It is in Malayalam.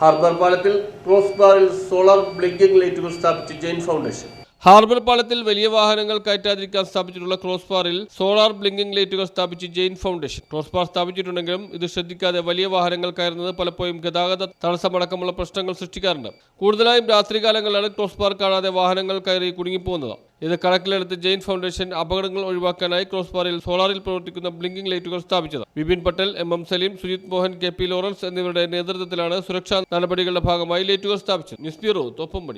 Harbour പാലത്തിൽ ക്രോസ് ബാറിൽ സോളാർ ബ്ലിങ്കിംഗ് ലൈറ്റുകൾ സ്ഥാപിച്ച് ജെയിൻ ഫൗണ്ടേഷൻ. ഹാർബർ പാലത്തിൽ വലിയ വാഹനങ്ങൾ കയറ്റാതിരിക്കാൻ സ്ഥാപിച്ചിട്ടുള്ള ക്രോസ് ബാറിൽ സോളാർ ബ്ലിങ്കിംഗ് ലൈറ്റുകൾ സ്ഥാപിച്ച് ജെയിൻ ഫൗണ്ടേഷൻ. ക്രോസ് ബാർ സ്ഥാപിച്ചിട്ടുണ്ടെങ്കിലും ഇത് ശ്രദ്ധിക്കാതെ വലിയ വാഹനങ്ങൾ കയറുന്നത് പലപ്പോഴും ഗതാഗത തടസ്സമടക്കമുള്ള പ്രശ്നങ്ങൾ സൃഷ്ടിക്കാറുണ്ട്. കൂടുതലായും രാത്രികാലങ്ങളിലാണ് ക്രോസ് ബാർ കാണാതെ വാഹനങ്ങൾ കയറി കുടുങ്ങിപ്പോകുന്നത്. ഇത് കണക്കിലെടുത്ത് ജെയിൻ ഫൗണ്ടേഷൻ അപകടങ്ങൾ ഒഴിവാക്കാനായി ക്രോസ് ബാറിൽ സോളാറിൽ പ്രവർത്തിക്കുന്ന ബ്ലിങ്കിംഗ് ലൈറ്റുകൾ സ്ഥാപിച്ചത്. Vipin Patel M M Saleem Sujith Mohan K P Lawrence എന്നിവരുടെ നേതൃത്വത്തിലാണ് സുരക്ഷാ നടപടികളുടെ ഭാഗമായി ലൈറ്റുകൾ സ്ഥാപിച്ചത്. News bureau Thoppumpady.